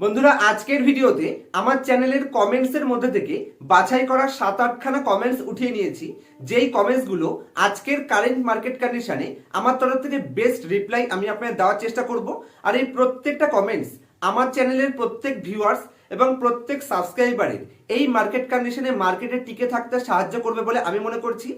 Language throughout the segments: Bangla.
বন্ধুরা, আজকের ভিডিওতে আমার চ্যানেলের কমেন্টসের মধ্যে থেকে বাছাই করা সাত আটখানা কমেন্টস উঠিয়ে নিয়েছি। যেই কমেন্টসগুলো আজকের কারেন্ট মার্কেট কন্ডিশনে আমার তরফ থেকে বেস্ট রিপ্লাই আমি আপনাদের দেওয়ার চেষ্টা করব। আর এই প্রত্যেকটা কমেন্টস আমার চ্যানেলের প্রত্যেক ভিউয়ার্স এবং প্রত্যেক সাবস্ক্রাইবারের এই মার্কেট কন্ডিশনে মার্কেটে টিকে থাকতে সাহায্য করবে বলে আমি মনে করছি।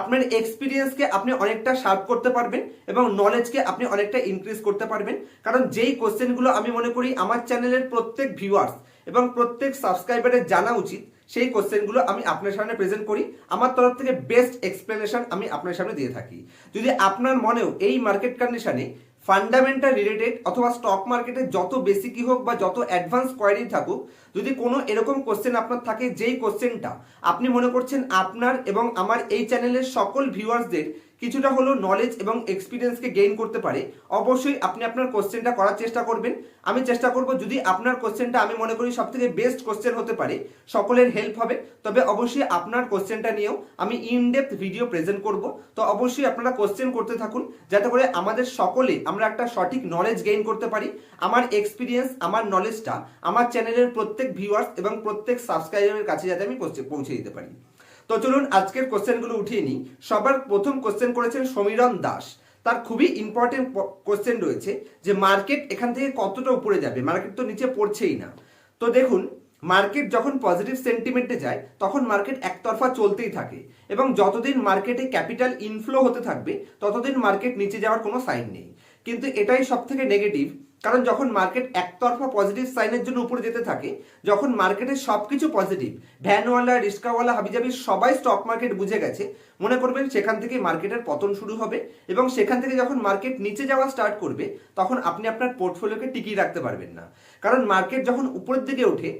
আপনার এক্সপিরিয়েন্সকে আপনি অনেকটা শার্প করতে পারবেন এবং নলেজকে আপনি অনেকটা ইনক্রিজ করতে পারবেন। কারণ যেই কোশ্চেনগুলো আমি মনে করি আমার চ্যানেলের প্রত্যেক ভিউয়ার্স এবং প্রত্যেক সাবস্ক্রাইবারের জানা উচিত, সেই কোশ্চেনগুলো আমি আপনার সামনে প্রেজেন্ট করি। আমার তরফ থেকে বেস্ট এক্সপ্লেনেশন আমি আপনার সামনে দিয়ে থাকি। যদি আপনার মনেও এই মার্কেট কন্ডিশনে ফান্ডামেন্টাল রিলেটেড অথবা স্টক মার্কেটে যত বেসিকই হোক বা যত অ্যাডভান্স কোয়ারি থাকুক, যদি কোনো এরকম কোশ্চেন আপনার থাকে, যেই কোশ্চেনটা আপনি মনে করছেন আপনার এবং আমার এই চ্যানেলের সকল ভিউয়ার্সদের কিছুটা হলো নলেজ এবং এক্সপিরিয়েন্সকে গেইন করতে পারে, অবশ্যই আপনি আপনার কোশ্চেনটা করার চেষ্টা করবেন। আমি চেষ্টা করব যদি আপনার কোশ্চেনটা আমি মনে করি সব থেকে বেস্ট কোশ্চেন হতে পারে, সকলের হেল্প হবে, তবে অবশ্যই আপনার কোশ্চেনটা নিয়েও আমি ইনডেপথ ভিডিও প্রেজেন্ট করব। তো অবশ্যই আপনারা কোশ্চেন করতে থাকুন, যাতে করে আমাদের সকলে আমরা একটা সঠিক নলেজ গেইন করতে পারি। আমার এক্সপিরিয়েন্স আমার নলেজটা আমার চ্যানেলের প্রত্যেক ভিউয়ার্স এবং প্রত্যেক সাবস্ক্রাইবারের কাছে যাতে আমি পৌঁছে দিতে পারি। তো চলুন আজকের কোশ্চেনগুলো উঠিয়ে নিই। সবার প্রথম কোশ্চেন করেছেন সমীরণ দাস। তার খুবই ইম্পর্টেন্ট কোশ্চেন রয়েছে যে মার্কেট এখান থেকে কতটা উপরে যাবে? মার্কেট তো নিচে পড়ছেই না। তো দেখুন মার্কেট যখন পজিটিভ সেন্টিমেন্টে যায়, তখন মার্কেট একতরফা চলতেই থাকে এবং যতদিন মার্কেটে ক্যাপিটাল ইনফ্লো হতে থাকবে, ততদিন মার্কেট নিচে যাওয়ার কোনো সাইন নেই। কিন্তু এটাই সব থেকে নেগেটিভ কারণ যখন মার্কেট একতরফা পজিটিভ সাইনের জন্য উপরে যেতে থাকে, যখন মার্কেটে সবকিছু পজিটিভ ভ্যানওয়ালা রিস্কাওয়ালা হাবিজাবি সবাই স্টক মার্কেট বুঝে গেছে, মনে করবেন সেখান থেকে মার্কেটের পতন শুরু হবে এবং সেখান থেকে যখন মার্কেট নিচে যাওয়া স্টার্ট করবে, তখন আপনি আপনার পোর্টফোলিওকে টিকিয়ে রাখতে পারবেন না। কারণ মার্কেট যখন উপরের দিকে ওঠে,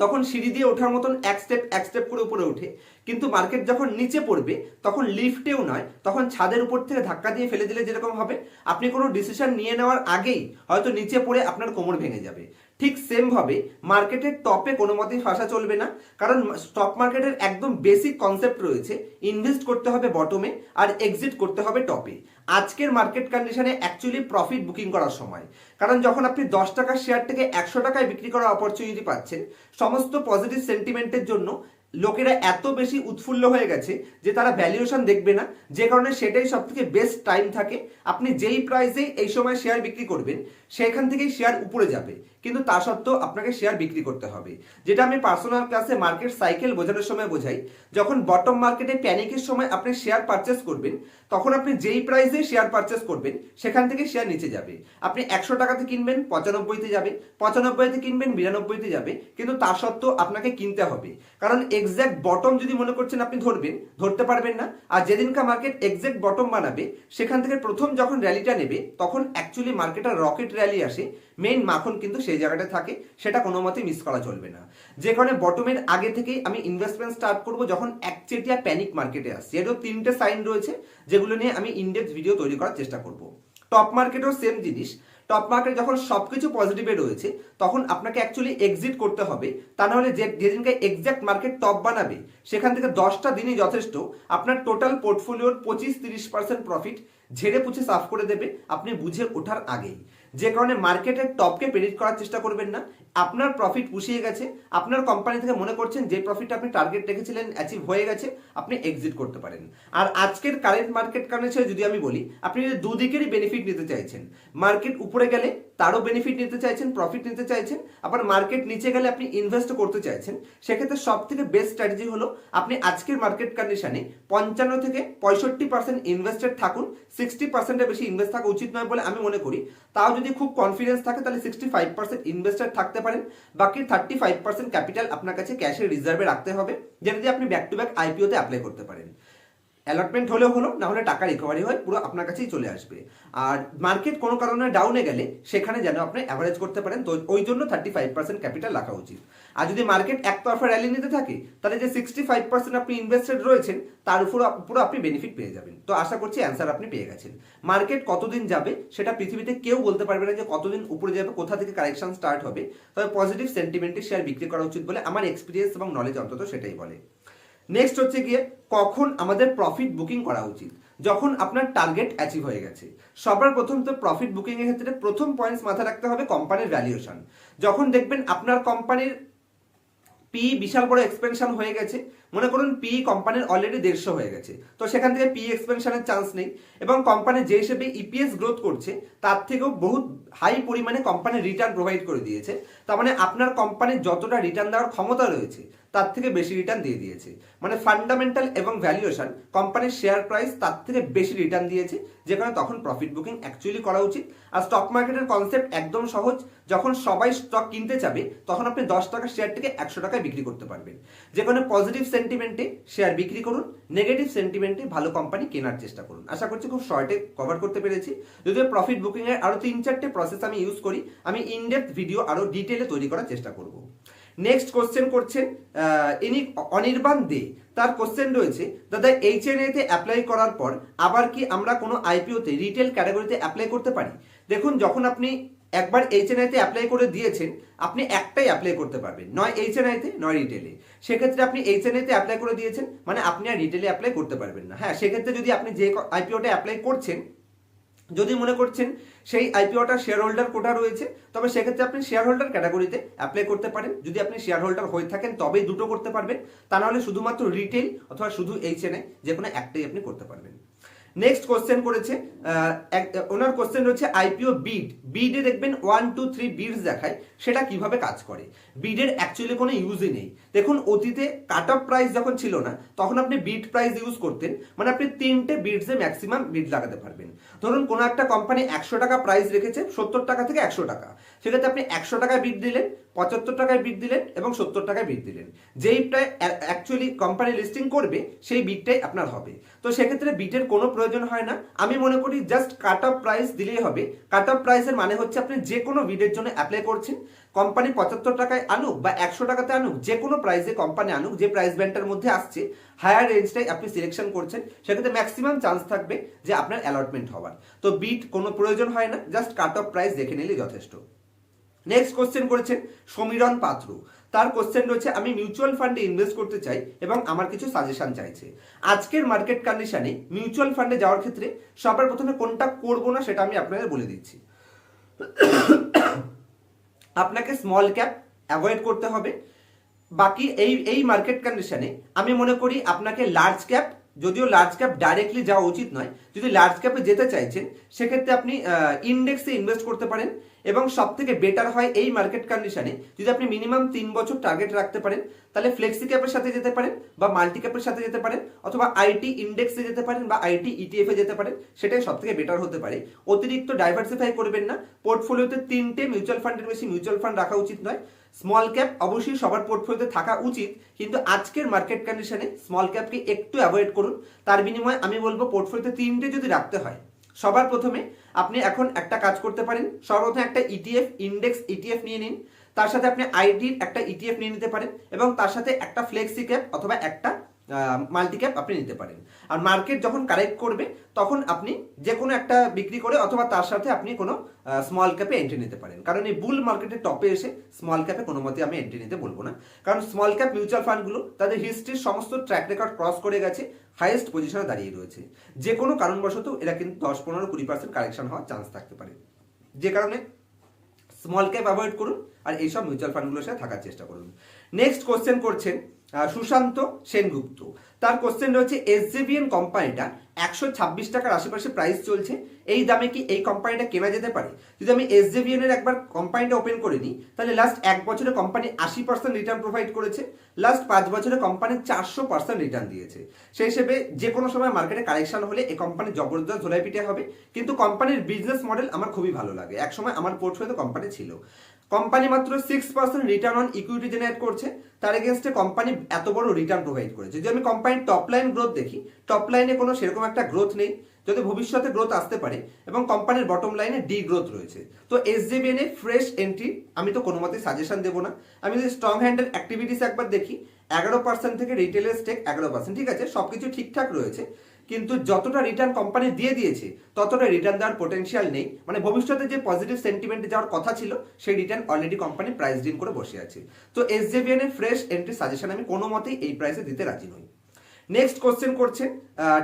তখন সিঁড়ি দিয়ে ওঠার মতন এক স্টেপ এক স্টেপ করে উপরে ওঠে। কিন্তু মার্কেট যখন নিচে পড়বে, তখন লিফটেও নয়, তখন ছাদের উপর থেকে ধাক্কা দিয়ে ফেলে দিলে যেরকম হবে, আপনি কোনো ডিসিশন নিয়ে নেওয়ার আগেই হয়তো নিচে পড়ে আপনার কোমর ভেঙে যাবে। ঠিক সেম ভাবে মার্কেটের টপে কোনো মতেই ফাঁসা চলবে না, কারণ স্টক মার্কেটের একদম বেসিক কনসেপ্ট রয়েছে ইনভেস্ট করতে হবে বটমে আর এক্সিট করতে হবে টপে আজকের মার্কেট কন্ডিশনে অ্যাকচুয়ালি প্রফিট বুকিং করার সময়, কারণ যখন আপনি দশ টাকার শেয়ার থেকে একশো টাকায় বিক্রি করার অপরচুনিটি পাচ্ছেন, সমস্ত পজিটিভ সেন্টিমেন্টের জন্য লোকেরা এত বেশি উৎফুল্ল হয়ে গেছে যে তারা ভ্যালুয়েশন দেখবে না। যে কারণে সেটাই সব থেকে বেস্ট টাইম থাকে। আপনি যেই প্রাইসে এই সময় শেয়ার বিক্রি করবেন, সেখান থেকেই শেয়ার উপরে যাবে। কিন্তু তা সত্ত্বেও আপনাকে শেয়ার বিক্রি করতে হবে। যেটা আমি পার্সোনাল ক্লাসে মার্কেট সাইকেল বোঝানোর সময় বোঝাই। যখন বটম মার্কেটে প্যানিকের সময় আপনি শেয়ার পারচেস করবেন, তখন আপনি যেই প্রাইসে শেয়ার পারচেস করবেন, সেখান থেকে শেয়ার নিচে যাবে। আপনি একশো টাকাতে কিনবেন, পঁচানব্বইতে যাবে পঁচানব্বইতে কিনবেন, বিরানব্বইতে যাবে। কিন্তু তা সত্ত্বেও আপনাকে কিনতে হবে। কারণ এক্স্যাক্ট বটম যদি মনে করছেন আপনি ধরবেন, ধরতে পারবেন না। আর যেদিনকা মার্কেট এক্স্যাক্ট বটম বানাবে, সেখান থেকে প্রথম যখন র্যালিটা নেবে, তখন অ্যাকচুয়ালি মার্কেটের রকেট র্যালি আসে। মেইন মাখন কিন্তু সেই জায়গাটা থাকে, সেটা কোনো মতেই মিস করা চলবে না। যে কারণে বটমের আগে থেকেই আমি ইনভেস্টমেন্ট স্টার্ট করব যখন একচেটিয়া প্যানিক মার্কেটে আসছে। এরও তিনটে সাইন রয়েছে, যেগুলো নিয়ে আমি ইনডেপথ ভিডিও তৈরি করার চেষ্টা করব। টপ মার্কেটেও সেম জিনিস। টপ মার্কেট যখন সবকিছু পজিটিভে রয়েছে, তখন আপনাকে অ্যাকচুয়ালি এক্সিট করতে হবে। তা নাহলে যে, যেদিনকে এক্স্যাক্ট মার্কেট টপ বানাবে, সেখান থেকে দশটা দিনই যথেষ্ট। আপনার টোটাল পোর্টফোলিওর পঁচিশ তিরিশ পার্সেন্ট প্রফিট ঝেড়ে পুছে সাফ করে দেবে, আপনি বুঝে ওঠার আগেই। যে কারণে মার্কেটের টপকে প্রেডিক্ট করার চেষ্টা করবেন না। আপনার প্রফিট পুষিয়ে গেছে। আপনার কোম্পানি থেকে মনে করছেন যে প্রফিট আপনি টার্গেট রেখেছিলেন অ্যাচিভ হয়ে গেছে, আপনি এক্সিট করতে পারেন। আর আজকের কারেন্ট মার্কেট কারণে যদি আমি বলি, আপনি যদি দুদিকেরই বেনিফিট নিতে চাইছেন মার্কেট উপরে গেলে তারও বেনিফিট নিতে চাইছেন প্রফিট নিতে চাইছেন। আবার মার্কেট নিচে গেলে আপনি ইনভেস্ট করতে চাইছেন। সেক্ষেত্রে সব থেকে বেস্ট স্ট্র্যাটেজি হলো আপনি আজকের মার্কেট কন্ডিশনে পঞ্চান্ন থেকে পঁয়ষট্টি পার্সেন্ট ইনভেস্টেড থাকুন। সিক্সটি পার্সেন্টের বেশি ইনভেস্ট থাকা উচিত নয় বলে আমি মনে করি। তাও যদি খুব কনফিডেন্স থাকে তাহলে সিক্সটি ফাইভ পার্সেন্ট ইনভেস্টেড থাকতে পারেন। বাকি থার্টি ফাইভ পার্সেন্ট ক্যাপিটাল আপনার কাছে ক্যাশের রিজার্ভে রাখতে হবে। যেটা দিয়ে আপনি ব্যাক টু ব্যাক আইপিওতে অ্যাপ্লাই করতে পারেন। অ্যালটমেন্ট হলেও হলো, না হলে টাকা রিকভারি হয়, পুরো আপনার কাছেই চলে আসবে। আর মার্কেট কোনো কারণে ডাউনে গেলে, সেখানে যেন আপনি অ্যাভারেজ করতে পারেন, তো ওই জন্য থার্টি ফাইভ পার্সেন্ট ক্যাপিটাল রাখা উচিত। আর যদি মার্কেট একতরফা র্যালি নিতে থাকে, তাহলে যে সিক্সটি ফাইভ পার্সেন্ট আপনি ইনভেস্টেড রয়েছেন, তার উপর পুরো আপনি বেনিফিট পেয়ে যাবেন। তো আশা করছি অ্যান্সার আপনি পেয়ে গেছেন। মার্কেট কতদিন যাবে, সেটা পৃথিবীতে কেউ বলতে পারবে না যে কতদিন উপরে যাবে, কোথা থেকে কারেকশন স্টার্ট হবে। তবে পজিটিভ সেন্টিমেন্টে শেয়ার বিক্রি করা উচিত বলে আমার এক্সপিরিয়েন্স এবং নলেজ অন্তত সেটাই বলে। নেক্সট হচ্ছে গিয়ে কখন আমাদের প্রফিট বুকিং করা উচিত। যখন আপনার টার্গেট অ্যাচিভ হয়ে গেছে। সবার প্রথম তো প্রফিট বুকিং এর ক্ষেত্রে প্রথম পয়েন্টস মাথায় রাখতে হবে কোম্পানির ভ্যালুয়েশন যখন দেখবেন আপনার কোম্পানির পি বিশাল বড় এক্সপেনশন হয়ে গেছে, মনে করুন পি কোম্পানির অলরেডি দেড়শো হয়ে গেছে। তো সেখান থেকে পি এক্সপেনশনের চান্স নেই এবং কোম্পানি যে হিসেবে ইপিএস গ্রোথ করছে, তার থেকেও বহুত হাই পরিমাণে কোম্পানি রিটার্ন প্রোভাইড করে দিয়েছে। তার মানে আপনার কোম্পানির যতটা রিটার্ন দেওয়ার ক্ষমতা রয়েছে তার থেকে বেশি রিটার্ন দিয়ে দিয়েছে। মানে ফান্ডামেন্টাল এবং ভ্যালুয়েশন কোম্পানির শেয়ার প্রাইস তার থেকে বেশি রিটার্ন দিয়েছে, যেখানে তখন প্রফিট বুকিং অ্যাকচুয়ালি করা উচিত। আর স্টক মার্কেটের কনসেপ্ট একদম সহজ, যখন সবাই স্টক কিনতে যাবে তখন আপনি দশ টাকা শেয়ারটিকে একশো টাকায় বিক্রি করতে পারবেন। যেখানে পজিটিভ সেন্টিমেন্টে শেয়ার বিক্রি করুন নেগেটিভ সেন্টিমেন্টে ভালো কোম্পানি কেনার চেষ্টা করুন। আশা করছি খুব শর্টে কভার করতে পেরেছি। যদিও প্রফিট বুকিংয়ের আরও তিন চারটে প্রসেস আমি ইউজ করি, আমি ইনডেপথ ভিডিও আরও ডিটেলে তৈরি করার চেষ্টা করব। নেক্সট কোশ্চেন করছেন ইনি অনির্বাণ দে। তার কোশ্চেন রয়েছে, দাদা এইচ এন তে অ্যাপ্লাই করার পর আবার কি আমরা কোনো আইপিওতে রিটেল ক্যাটাগরিতে অ্যাপ্লাই করতে পারি? দেখুন, যখন আপনি একবার এইচ এন তে অ্যাপ্লাই করে দিয়েছেন, আপনি একটাই অ্যাপ্লাই করতে পারবেন। নয় এইচ এন তে, নয় রিটেলে সেক্ষেত্রে আপনি এইচ এন তে অ্যাপ্লাই করে দিয়েছেন মানে আপনি আর রিটেলে অ্যাপ্লাই করতে পারবেন না। হ্যাঁ সেক্ষেত্রে যদি আপনি যে আইপিওটা অ্যাপ্লাই করছেন যদি মনে করছেন সেই আইপিওটা শেয়ার হোল্ডার কোটা রয়েছে, তবে সেক্ষেত্রে আপনি শেয়ার হোল্ডার ক্যাটাগরিতে অ্যাপ্লাই করতে পারেন। যদি আপনি শেয়ার হোল্ডার হয়ে থাকেন, তবেই দুটো করতে পারবেন। তা নাহলে শুধুমাত্র রিটেল অথবা শুধু এইচএনএ যে কোনো একটাই আপনি করতে পারবেন। নেক্সট কোশ্চেন করেছে ওনার কোশ্চেন রয়েছে আইপিও বিড বিডে দেখবেন ওয়ান টু থ্রি বিডস দেখায়, সেটা কীভাবে কাজ করে। বিডের অ্যাকচুয়ালি কোনো ইউজই নেই। দেখুন, অতীতে কাট অফ প্রাইস যখন ছিল না, তখন আপনি বিড প্রাইস ইউজ করতেন মানে আপনি তিনটে বিডসে ম্যাক্সিমাম বিড লাগাতে পারবেন। ধরুন, কোনো একটা কোম্পানি একশো টাকা প্রাইস রেখেছে, সত্তর টাকা থেকে একশো টাকা। সেক্ষেত্রে আপনি একশো টাকায় বিড দিলেন পঁচাত্তর টাকায় বিট দিলেন এবং সত্তর টাকায় বিট দিলেন। যেইটাই অ্যাকচুয়ালি কোম্পানি লিস্টিং করবে, সেই বিটটাই আপনার হবে। তো সেক্ষেত্রে বিটের কোনো প্রয়োজন হয় না। আমি মনে করি জাস্ট কাট অফ প্রাইস দিলেই হবে। কাট অফ প্রাইসের মানে হচ্ছে আপনি যে কোনো বিডের জন্য অ্যাপ্লাই করছেন। কোম্পানি পঁচাত্তর টাকায় আনুক বা একশো টাকাতে আনুক যে কোনো প্রাইসে কোম্পানি আনুক, যে প্রাইস ব্যান্ডটার মধ্যে আসছে হায়ার রেঞ্জটাই আপনি সিলেকশন করছেন। সেক্ষেত্রে ম্যাক্সিমাম চান্স থাকবে যে আপনার অ্যালটমেন্ট হওয়ার। তো বিট কোনো প্রয়োজন হয় না জাস্ট কাট অফ প্রাইস দেখে নিলেই যথেষ্ট। নেক্সট কোশ্চেন করেছেন সমীরণ পাত্র। তার কোশ্চেন রয়েছে, আমি মিউচুয়াল ফান্ডে ইনভেস্ট করতে চাই এবং আমার কিছু সাজেশন চাইছে। আজকের মার্কেট কন্ডিশনে মিউচুয়াল ফান্ডে যাওয়ার ক্ষেত্রে সবার প্রথমে কোনটা করব না সেটা আমি আপনাদের বলে দিচ্ছি। আপনাকে স্মল ক্যাপ অ্যাভয়েড করতে হবে। বাকি এই এই মার্কেট কন্ডিশনে আমি মনে করি আপনাকে লার্জ ক্যাপ যদিও লার্জ ক্যাপ ডাইরেক্টলি যাওয়া উচিত নয়, যদি লার্জ ক্যাপে যেতে চাইছেন, সেক্ষেত্রে আপনি ইন্ডেক্সে ইনভেস্ট করতে পারেন এবং সব থেকে বেটার হয় এই মার্কেট কন্ডিশনে যদি আপনি মিনিমাম তিন বছর টার্গেট রাখতে পারেন, তাহলে ফ্লেক্সি ক্যাপের সাথে যেতে পারেন বা মাল্টি ক্যাপের সাথে যেতে পারেন অথবা আইটি ইন্ডেক্সে যেতে পারেন বা আইটি ইটিএফ এ যেতে পারেন, সেটাই সব থেকে বেটার হতে পারে। অতিরিক্ত ডাইভার্সিফাই করবেন না পোর্টফোলিওতে তিনটে মিউচুয়াল ফান্ডের বেশি মিউচুয়াল ফান্ড রাখা উচিত নয়। স্মল ক্যাপ অবশ্যই সবার পোর্টফোলিওতে থাকা উচিত, কিন্তু আজকের মার্কেট কন্ডিশনে স্মল ক্যাপকে একটু অ্যাভয়েড করুন। তার বিনিময়ে আমি বলব পোর্টফোলিওতে তিনটে যদি রাখতে হয়, সবার প্রথমে আপনি এখন একটা কাজ করতে পারেন, সর্বপ্রথম একটা E ইটিএফ ইন্ডেক্স ইটিএফ নিয়ে নিন। তার সাথে আপনি আইডির একটা ইটিএফ নিয়ে নিতে পারেন এবং তার সাথে একটা ফ্লেক্সি ক্যাপ অথবা একটা মাল্টি ক্যাপ আপনি নিতে পারেন। আর মার্কেট যখন কারেক্ট করবে, তখন আপনি যে কোনো একটা বিক্রি করে অথবা তার সাথে আপনি কোনো স্মল ক্যাপে এন্ট্রি নিতে পারেন। কারণ এই বুল মার্কেটের টপে এসে স্মল ক্যাপে কোনো মতে আমি এন্ট্রি নিতে বলব না। কারণ স্মল ক্যাপ মিউচুয়াল ফান্ডগুলো তাদের হিস্ট্রির সমস্ত ট্র্যাক রেকর্ড ক্রস করে গেছে হাইয়েস্ট পজিশনে দাঁড়িয়ে রয়েছে। যে কোনো কারণবশত এরা কিন্তু দশ, পনেরো, কুড়ি পার্সেন্ট কারেকশন হওয়ার চান্স থাকতে পারে। যে কারণে স্মল ক্যাপ অ্যাভয়েড করুন আর এইসব মিউচুয়াল ফান্ডগুলোর সাথে থাকার চেষ্টা করুন। নেক্সট কোশ্চেন করছেন সুশান্ত সেনগুপ্ত তার কোশ্চেন রয়েছে এসজেভিএন কোম্পানিটা একশো ছাব্বিশ টাকার আশেপাশে প্রাইস চলছে। এই দামে কি এই কোম্পানিটা কেনা যেতে পারে? যদি আমি এসজেভিএন এর একবার কোম্পানিটা ওপেন করে নিই, তাহলে লাস্ট এক বছরে কোম্পানি আশি পার্সেন্ট রিটার্ন প্রোভাইড করেছে। লাস্ট পাঁচ বছরে কোম্পানি চারশো পার্সেন্ট রিটার্ন দিয়েছে। সেই হিসেবে যে কোনো সময় মার্কেটে কারেকশন হলে এই কোম্পানি জবরদস্ত ধোলাই পিটে হবে। কিন্তু কোম্পানির বিজনেস মডেল আমার খুবই ভালো লাগে। একসময় আমার পোর্টফোলিওতে কোম্পানি ছিল। কোম্পানি মাত্র six percent return on equity generate করছে। তার এগেনস্টে কোম্পানি এত বড় রিটার্ন প্রোভাইড করেছে। যদি আমি কোম্পানির টপ লাইন গ্রোথ দেখি টপ লাইনে কোনো সেরকম একটা গ্রোথ নেই, যদি ভবিষ্যতে গ্রোথ আসতে পারে, এবং কোম্পানির বটম লাইনে ডি গ্রোথ রয়েছে। তো এস এ ফ্রেশ এন্ট্রি আমি তো কোনো মতে সাজেশন দেবো না। আমি যদি স্ট্রং হ্যান্ডের অ্যাক্টিভিটিস একবার দেখি, এগারো পার্সেন্ট থেকে রিটেলের স্টেক এগারো পার্সেন্ট ঠিক আছে সব কিছু ঠিকঠাক রয়েছে, কিন্তু যতটা রিটার্ন কোম্পানি দিয়ে দিয়েছে, ততটা রিটার্ন দেওয়ার পোটেনশিয়াল নেই। মানে ভবিষ্যতে যে পজিটিভ সেন্টিমেন্টে যাওয়ার কথা ছিল, সেই রিটার্ন অলরেডি কোম্পানি প্রাইস ডিন করে বসে আছে। তো এস এর ফ্রেশ এন্ট্রি সাজেশন আমি কোনো মতেই এই প্রাইসে দিতে রাজি নই। নেক্সট কোশ্চেন করছেন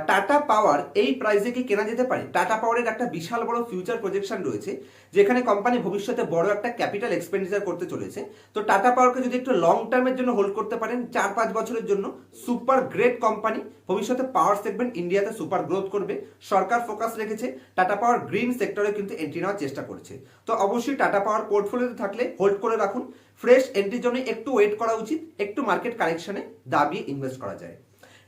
টাটা পাওয়ার এই প্রাইসে কি কেনা যেতে পারে? টাটা পাওয়ারের একটা বিশাল বড় ফিউচার প্রজেকশন রয়েছে, যেখানে কোম্পানি ভবিষ্যতে বড় একটা ক্যাপিটাল এক্সপেন্ডিচার করতে চলেছে। তো টাটা পাওয়ারকে যদি একটু লং টার্মের জন্য হোল্ড করতে পারেন, চার পাঁচ বছরের জন্য সুপার গ্রেট কোম্পানি ভবিষ্যতে পাওয়ার সেগমেন্ট ইন্ডিয়াতে সুপার গ্রোথ করবে। সরকার ফোকাস রেখেছে টাটা পাওয়ার গ্রিন সেক্টরে কিন্তু এন্ট্রি নেওয়ার চেষ্টা করছে। তো অবশ্যই টাটা পাওয়ার পোর্টফোলিওতে থাকলে হোল্ড করে রাখুন। ফ্রেশ এন্ট্রির জন্য একটু ওয়েট করা উচিত, একটু মার্কেট কারেকশনে দাবিয়ে ইনভেস্ট করা যায়।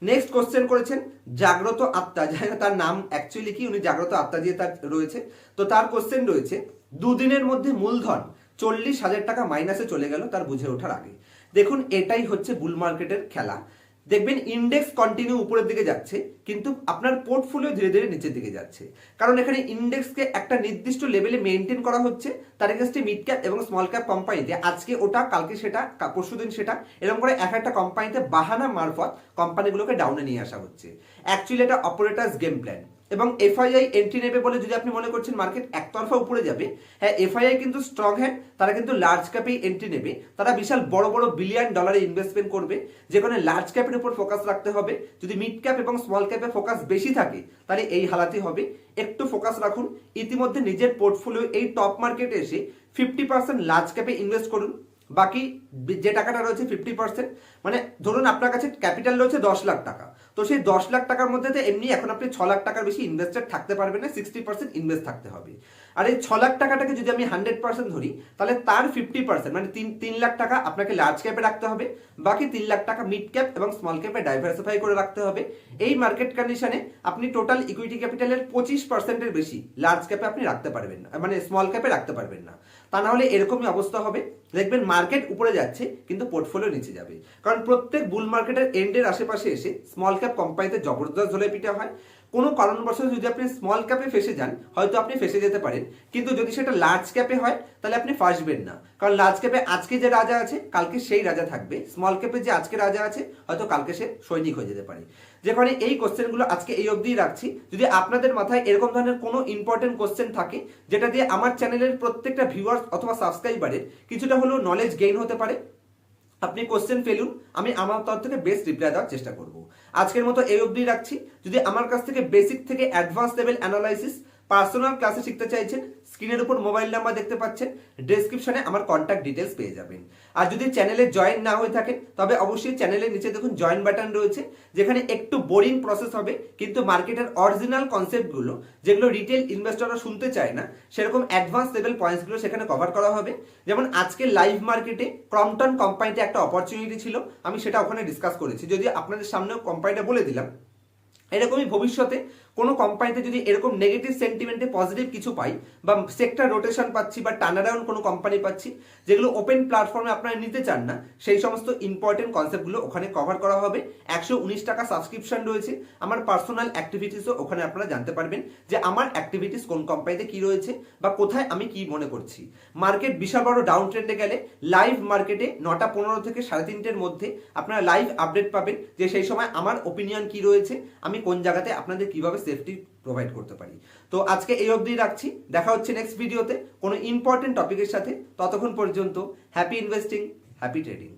নেক্সট কোশ্চেন করেছেন জাগ্রত আত্মা। যাই তার নাম অ্যাকচুয়ালি কি? উনি জাগ্রত আত্মা দিয়ে তার রয়েছে। তো তার কোশ্চেন রয়েছে, দুদিনের মধ্যে মূলধন চল্লিশ হাজার টাকা মাইনাসে চলে গেল তার বুঝে ওঠার আগে। দেখুন, এটাই হচ্ছে বুল মার্কেটের খেলা। দেখবেন ইন্ডেক্স কন্টিনিউ উপরের দিকে যাচ্ছে, কিন্তু আপনার পোর্টফোলিও ধীরে ধীরে নিচের দিকে যাচ্ছে। কারণ এখানে ইন্ডেক্সকে একটা নির্দিষ্ট লেভেলে মেনটেন করা হচ্ছে, তার কাছে মিড ক্যাপ এবং স্মল ক্যাপ কোম্পানিতে আজকে ওটা, কালকে সেটা পরশু দিন সেটা, এরকম করে এক একটা কোম্পানিতে বাহানা মারফত কোম্পানিগুলোকে ডাউনে নিয়ে আসা হচ্ছে। অ্যাকচুয়ালি এটা অপারেটার্স গেম প্ল্যান এবং এফআইআই এন্ট্রি নেবে বলে যদি আপনি মনে করছেন মার্কেট একতরফা উপরে যাবে হ্যাঁ এফআইআই কিন্তু স্ট্রং হ্যান্ড তারা কিন্তু লার্জ ক্যাপেই এন্ট্রি নেবে। তারা বিশাল বড় বড় বিলিয়ন ডলারে ইনভেস্টমেন্ট করবে, যেখানে লার্জ ক্যাপের উপর ফোকাস রাখতে হবে। যদি মিড ক্যাপ এবং স্মল ক্যাপে ফোকাস বেশি থাকে, তাহলে এই হালাতে হবে। একটু ফোকাস রাখুন। ইতিমধ্যে নিজের পোর্টফোলিও এই টপ মার্কেটে এসে ফিফটি পার্সেন্ট লার্জ ক্যাপে ইনভেস্ট করুন। বাকি যে টাকাটা রয়েছে ফিফটি পার্সেন্ট মানে ধরুন আপনার কাছে ক্যাপিটাল রয়েছে দশ লাখ টাকা। তো সেই দশ লাখ টাকার মধ্যে তো এমনি এখন আপনি ছ লাখ টাকার বেশি ইনভেস্টেড থাকতে পারবেন না সিক্সটি পার্সেন্ট ইনভেস্ট থাকতে হবে। আর এই ছ লাখ টাকাটাকে যদি আমি হান্ড্রেড পার্সেন্ট ধরি, তাহলে তার ফিফটি পার্সেন্ট মানে তিন তিন লাখ টাকা আপনাকে লার্জ ক্যাপে রাখতে হবে, বাকি তিন লাখ টাকা মিড ক্যাপ এবং স্মল ক্যাপে ডাইভার্সিফাই করে রাখতে হবে। এই মার্কেট কন্ডিশনে আপনি টোটাল ইকুইটি ক্যাপিটালের পঁচিশ পার্সেন্টের বেশি লার্জ ক্যাপে আপনি রাখতে পারবেন না মানে স্মল ক্যাপে রাখতে পারবেন না। তা না হলে এরকমই অবস্থা হবে। দেখবেন মার্কেট উপরে যাচ্ছে, কিন্তু পোর্টফোলিও নিচে যাবে। কারণ প্রত্যেক বুল মার্কেটের এন্ডের আশেপাশে এসে স্মল ক্যাপ কোম্পানিতে জবরদস্ত ঝোলে পিঠা হয়। কোনো কারণবশত যদি আপনি স্মল ক্যাপে ফেসে যান, হয়তো আপনি ফেসে যেতে পারেন। কিন্তু যদি সেটা লার্জ ক্যাপে হয়, তাহলে আপনি ফাঁসবেন না। কারণ লার্জ ক্যাপে আজকে যে রাজা আছে, কালকে সেই রাজা থাকবে। স্মল ক্যাপে যে আজকে রাজা আছে, হয়তো কালকে সে সৈনিক হয়ে যেতে পারে। যে যেখানে এই কোশ্চেনগুলো আজকে এই অবধি রাখছি। যদি আপনাদের মাথায় এরকম ধরনের কোনো ইম্পর্টেন্ট কোশ্চেন থাকে, যেটা দিয়ে আমার চ্যানেলের প্রত্যেকটা ভিউয়ার্স অথবা সাবস্ক্রাইবারের কিছুটা হলেও নলেজ গেইন হতে পারে আপনি কোশ্চেন ফেলুন, আমি আমার তরফ থেকে বেস্ট রিপ্লাই দেওয়ার চেষ্টা করব। আজকের মতো এই অবধি রাখছি। যদি আমার কাছ থেকে বেসিক থেকে অ্যাডভান্স লেভেল অ্যানালাইসিস পার্সোনাল ক্লাসে শিখতে চাইছেন স্ক্রিনের উপর মোবাইল নাম্বার দেখতে পাচ্ছেন ডেসক্রিপশনে আমার কন্ট্যাক্ট ডিটেলস পেয়ে যাবেন। আর যদি চ্যানেলে জয়েন না হয়ে থাকেন, তবে অবশ্যই চ্যানেলের নিচে দেখুন জয়েন বাটন রয়েছে, যেখানে একটু বোরিং প্রসেস হবে, কিন্তু মার্কেটের অরিজিনাল কনসেপ্টগুলো যেগুলো রিটেল ইনভেস্টররা শুনতে চায় না, সেরকম অ্যাডভান্স লেভেল পয়েন্টসগুলো সেখানে কভার করা হবে। যেমন আজকে লাইভ মার্কেটে ক্রমটন কোম্পানিতে একটা অপরচুনিটি ছিল, আমি সেটা ওখানে ডিসকাস করেছি। যদি আপনাদের সামনেও কোম্পানিটা বলে দিলাম, এরকমই ভবিষ্যতে কোনো কোম্পানিতে যদি এরকম নেগেটিভ সেন্টিমেন্টে পজিটিভ কিছু পাই, বা সেক্টর রোটেশন পাচ্ছি, বা টার্নারাউন্ড কোনো কোম্পানি পাচ্ছি, যেগুলো ওপেন প্ল্যাটফর্মে আপনারা নিতে চান না, সেই সমস্ত ইম্পর্টেন্ট কনসেপ্টগুলো ওখানে কভার করা হবে। একশো উনিশ টাকা সাবস্ক্রিপশন রয়েছে। আমার পার্সোনাল অ্যাক্টিভিটিসও ওখানে আপনারা জানতে পারবেন যে আমার অ্যাক্টিভিটিস কোন কোম্পানিতে কি রয়েছে, বা কোথায় আমি কি মনে করছি। মার্কেট বিশাল বড় ডাউন ট্রেন্ডে গেলে লাইভ মার্কেটে নটা পনেরো থেকে সাড়ে তিনটের মধ্যে আপনারা লাইভ আপডেট পাবেন যে সেই সময় আমার ওপিনিয়ন কি রয়েছে, আমি কোন জায়গাতে আপনাদের কীভাবে সেফটি প্রোভাইড করতে পারি। তো আজকে এই অবধি রাখছি। দেখা হচ্ছে নেক্সট ভিডিওতে কোনো ইম্পর্টেন্ট টপিকের সাথে। ততক্ষণ পর্যন্ত হ্যাপি ইনভেস্টিং হ্যাপি ট্রেডিং